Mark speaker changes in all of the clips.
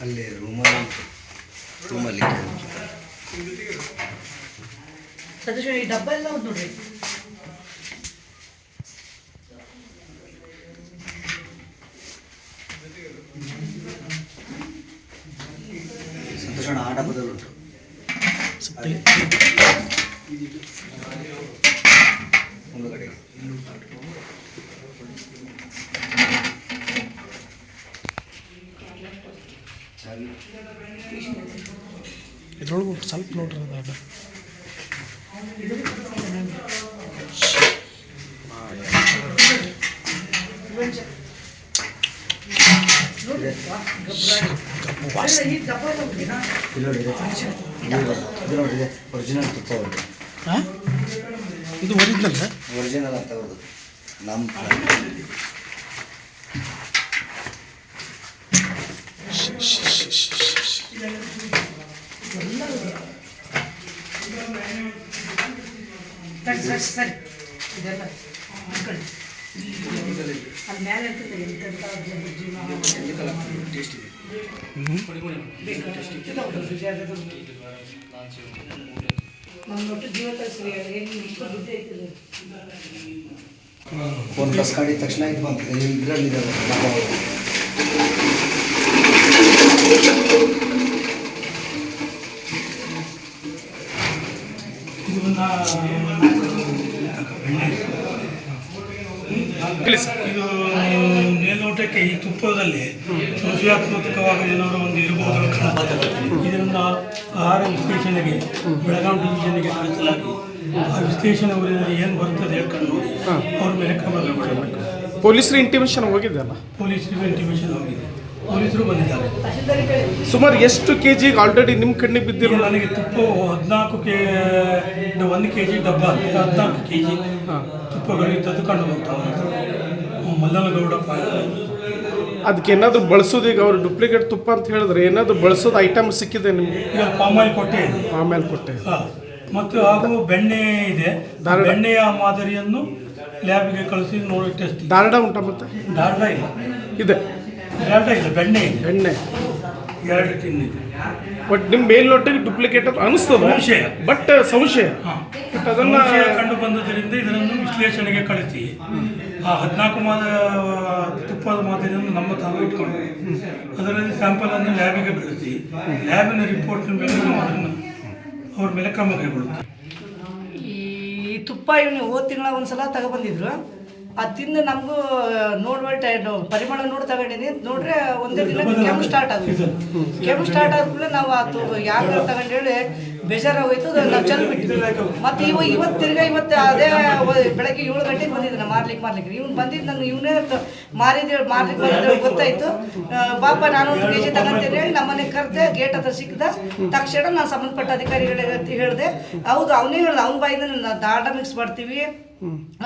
Speaker 1: ಅಲ್ಲಿ ರೂಮಲ್ಲಿ ರೂಮಲ್ಲಿ
Speaker 2: ಸತೀಶ್ ಈ ಡಬ್ಬ ಎಲ್ಲ ಉಂಟು ನೋಡ್ರಿ
Speaker 1: ಸಂತೋಷಣ ಆಟ ಬದಲುಂಟು ಒಂದು ಚಾವಿ
Speaker 3: ಇದ್ರೊಳಗೆ ಸ್ವಲ್ಪ ನೋಡ್ರಿ ಅದು
Speaker 1: ಒರಿಜಿನಲ್ ತುಪ್ಪ
Speaker 3: ಇದು ಒರಿಜಿನಲ್
Speaker 1: ಒರಿಜಿನಲ್ ಅಂತ ಅವ್ರದ್ದು ನಮ್ಮ
Speaker 2: ಸರಿ ಸರಿ ಸರಿ ಇದೆಲ್ಲ ಇಟ್ಕೊಳ್ಳಿ. ಅಲ್ಲಿ ಮೇಲೆ ಇರ್ತದೆ ಎಂತೆಂಥ. ನಮ್ಮ ಒಟ್ಟು ಜೀವ ಕಳಿಸ್ರಿ ಏನು ಇಷ್ಟು ದುಡ್ಡು ಐತಿಲ್ಲ
Speaker 1: ಫೋನ್ ಪ್ಲಸ್ ಕಾಡಿದ ತಕ್ಷಣ ಇದು ಬಂತು. ಇದರಲ್ಲಿದೆ
Speaker 4: ಇದು ಮೇಲ್ನೋಟಕ್ಕೆ ಈ ತುಪ್ಪದಲ್ಲಿ ಸೃಜಾತ್ಮಕವಾಗಿ ಏನಾದರೂ ಒಂದು ಇರಬಹುದು ಇದರಿಂದ ಆಹಾರ ವಿಶ್ಲೇಷಣೆಗೆ ಬೆಳಗಾವಿ ಡಿವಿಷನ್ಗೆ ಕಳಿಸಲಾಗಿ ಆ ವಿಶ್ಲೇಷಣೆ ಏನು ಬರ್ತದೆ ಕಣ್ಣು ಅವ್ರ ಮೇಲೆ ಕ್ರಮ ಕೈಗೊಳ್ಳಬೇಕು.
Speaker 3: ಪೊಲೀಸರು ಇಂಟಿಮೇಷನ್ ಹೋಗಿದ್ದಲ್ಲ
Speaker 4: ಪೊಲೀಸರಿಗೆ ಇಂಟಿಮೇಷನ್ ಹೋಗಿದೆ. ಪೊಲೀಸರು ಬಂದಿದ್ದಾರೆ.
Speaker 3: ಸುಮಾರು ಎಷ್ಟು ಕೆ ಜಿಗೆ ಆಲ್ರೆಡಿ ನಿಮ್ಮ ಕಣ್ಣಿಗೆ ಬಿದ್ದಿರೋ?
Speaker 4: ನನಗೆ ತುಪ್ಪ ಹದಿನಾಲ್ಕು ಕೆ ಒಂದು ಕೆ ಜಿ ಡಬ್ಬ ಹದಿನಾಲ್ಕು ಕೆ ಜಿ ತುಪ್ಪಗಳು ಇದ್ದದ್ದು ಕಂಡು ಬಂತು ಮಲ್ಲನಗೌಡ
Speaker 3: ಅದಕ್ಕೆ ಏನಾದರೂ ಬಳಸೋದು ಈಗ ಅವ್ರು ಡುಪ್ಲಿಕೇಟ್ ತುಪ್ಪ ಅಂತ ಹೇಳಿದ್ರೆ ಏನಾದರೂ ಬಳಸೋದು ಐಟಮ್ ಸಿಕ್ಕಿದೆ ನಿಮಗೆ?
Speaker 4: ಈಗ ಪಾಮಾಯಿಲ್ ಕೊಟ್ಟೆ.
Speaker 3: ಆಮೇಲೆ ಕೊಟ್ಟೆ.
Speaker 4: ಹಾ. ಮತ್ತು ಹಾಗೂ ಬೆಣ್ಣೆ ಇದೆ. ಬೆಣ್ಣೆಯ ಮಾದರಿಯನ್ನು ಲ್ಯಾಬ್ಗೆ ಕಳಿಸಿ ನೋಡಿ ಟೆಸ್ಟ್
Speaker 3: ದಾರಡ ಉಂಟ ಮತ್ತೆ?
Speaker 4: ದಾರಡ ಇಲ್ಲ.
Speaker 3: ಇದೆ.
Speaker 4: ಇಲ್ಲ ಬೆಣ್ಣೆ ಇದೆ.
Speaker 3: ಎಣ್ಣೆ
Speaker 4: ಎರಡು ತಿನ್ನಿದೆ
Speaker 3: ಬಟ್ ನಿಮ್ಮ ಮೇಲ್ನೋಟಿಗೆ ಡುಪ್ಲಿಕೇಟ್ ಅಂತ ಅನಿಸ್ತದೆ?
Speaker 4: ಸಂಶಯ.
Speaker 3: ಬಟ್ ಸಂಶಯ.
Speaker 4: ಹಾ.
Speaker 3: ಬಟ್ ಅದನ್ನ
Speaker 4: ಸಂಶಯ ಕಂಡು ಬಂದದರಿಂದ ಇದನ್ನು ವಿಶ್ಲೇಷಣೆಗೆ ಕಳಿಸಿ. ಆ ಹದಿನಾಲ್ಕು ಮಾದ ತುಪ್ಪದ ಮಾದರಿಯನ್ನು ನಮ್ಮ ತಾವು ಇಟ್ಕೊಂಡ್ವಿ. ಅದರಲ್ಲಿ ಸ್ಯಾಂಪಲ್ ಅನ್ನು ಲ್ಯಾಬಿಗೆ ಕಳಿಸಿ. ಲ್ಯಾಬಿನ ರಿಪೋರ್ಟ್ ಮೇಲೆ ನಾವು ಅದನ್ನು ಅವ್ರ ಮೇಲೆ ಕ್ರಮ ಕೈಗೊಳ್ಳುತ್ತೆ.
Speaker 2: ಈ ತುಪ್ಪ ಇವನು ಹೋದ ತಿಂಗಳ ಒಂದ್ಸಲ ತಗೊಬಂದಿದ್ರು. ಅದು ತಿಂದು ನಮಗೂ ನೋಡ್ಬಿಟ್ಟು ಪರಿಮಳ ನೋಡಿ ತಗೊಂಡಿದ್ದೀನಿ ನೋಡ್ರೆ ಒಂದೇ ದಿನ ಕೆಮ್ಮು ಸ್ಟಾರ್ಟ್ ಆಗುತ್ತೆ. ಕೆಮ್ಮು ಸ್ಟಾರ್ಟ್ ಆದ್ಮೇಲೆ ನಾವು ಆ ಯಾರು ಯಾರು ತಗೊಂಡೇಳಿ ಬೇಜಾರಾಗೋಯ್ತು ಅದು ನಾವು ಚೆಲ್ ಬಿಟ್ಟಿದ್ವಿ ಮತ್ತೆ ಇವ ಇವತ್ತು ತಿರ್ಗಾ ಇವತ್ತು ಅದೇ ಬೆಳಗ್ಗೆ ಏಳು ಗಂಟೆಗೆ ಬಂದಿದ್ದಾನೆ ಮಾರ್ಲಿಕ್ಕೆ ಮಾರ್ಲಿಕ್ಕೆ ಇವ್ನು ಬಂದಿದ್ದು ನಂಗೆ ಇವನೇ ಮಾರಿದ ಮಾರ್ಲಿಕ್ಕೆ ಬಂದಿದ್ದು ಗೊತ್ತಾಯ್ತು. ಪಾಪ ನಾನು ಒಂದು ಕೆ ಜಿ ತಗೊಂತೀನಿ ಹೇಳಿ ನಮ್ಮನೆ ಕರೆದೆ ಅಂತ ಹತ್ರ ಸಿಕ್ಕದ. ತಕ್ಷಣ ನಾನು ಸಂಬಂಧಪಟ್ಟ ಅಧಿಕಾರಿಗಳಿಗೆ ಹೇಳಿದೆ ಹೌದು ಅವನೇ ಹೇಳ್ದೆ ಅವ್ನ ಬಾಯಿಂದ ದಾಟ ಮಿಕ್ಸ್ ಮಾಡ್ತೀವಿ.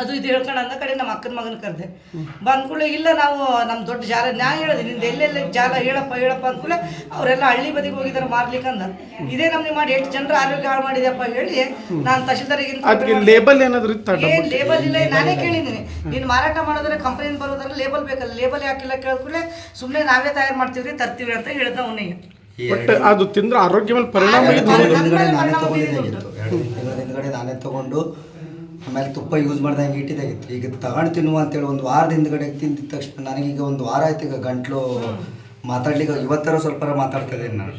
Speaker 2: ಅದು ಇದು ಹೇಳ್ಕೊಂಡು ಅಂದ ಕಡೆ ನಮ್ಮ ಅಕ್ಕನ ಮಗನ ಕರೆದೆ. ಬಂದ್ಕೂಳೆ ಇಲ್ಲ ನಾವು ನಮ್ಮ ದೊಡ್ಡ ಜಾಲ ನ್ಯಾಯ ಹೇಳಿದೆ ನಿಂದ ಎಲ್ಲೆಲ್ಲ ಜಾಲ ಹೇಳಪ್ಪ ಹೇಳಪ್ಪ ಅಂದ್ಕೂಳೆ ಅವರೆಲ್ಲ ಹಳ್ಳಿ ಬದಿಗೆ ಹೋಗಿದ್ದಾರೆ ಮಾರ್ಲಿಕ್ಕೆ ಅಂದ. ಇದೇ ನಮ್ಗೆ ಮಾಡಿ ಎಷ್ಟು ಜನರ ಆರೋಗ್ಯ ಹಾಳು ಮಾಡಿದೆಪ್ಪ ಹೇಳಿ ನಾನು ತಹಶೀಲ್ದಾರಿಗೆ
Speaker 3: ಲೇಬಲ್ ಏನಾದರೂ ಏನು
Speaker 2: ಏನ್ ಲೇಬಲ್ ಇಲ್ಲ ನಾನೇ ಕೇಳಿದ್ದೀನಿ. ನೀನು ಮಾರಾಟ ಮಾಡಿದ್ರೆ ಕಂಪನಿಯಿಂದ ಬರೋದ್ರೆ ಲೇಬಲ್ ಬೇಕಲ್ಲ ಲೇಬಲ್ ಯಾಕಿಲ್ಲ ಕೇಳಿದ್ಕೂಲೆ ಸುಮ್ಮನೆ ನಾವೇ ತಯಾರು ಮಾಡ್ತೀವಿ ತರ್ತೀವಿ ಅಂತ ಹೇಳ್ದ ಅವನಿಗೆ.
Speaker 3: ಬಟ್ ಅದು ತಿಂದ್ರೆ ಆರೋಗ್ಯ ಮೇಲೆ ಪರಿಣಾಮ
Speaker 1: ತಿಂಗಳ ಹಿಂದ್ಗಡೆ ನಾನೇ ತಗೊಂಡಿದ್ದಾಗಿತ್ತು ಎರಡು ತಿಂಗಳ ಹಿಂದ್ಗಡೆ ನಾನೇ ತಗೊಂಡು ಆಮೇಲೆ ತುಪ್ಪ ಯೂಸ್ ಮಾಡ್ದಂಗೆ ಇಟ್ಟಿದ್ದಾಗಿತ್ತು. ಈಗ ತಗೊಂಡು ತಿನ್ನುವ ಅಂತೇಳಿ ಒಂದು ವಾರದ ಹಿಂದ್ಗಡೆ ತಿಂದಿದ ತಕ್ಷಣ ನನಗೀಗ ಒಂದು ವಾರ ಆಯ್ತು ಈಗ ಗಂಟ್ಲು ಮಾತಾಡ್ಲಿಕ್ಕೆ ಇವತ್ತರ ಸ್ವಲ್ಪ ಮಾತಾಡ್ತಾ ಇದ್ದೀನಿ ನಾನು.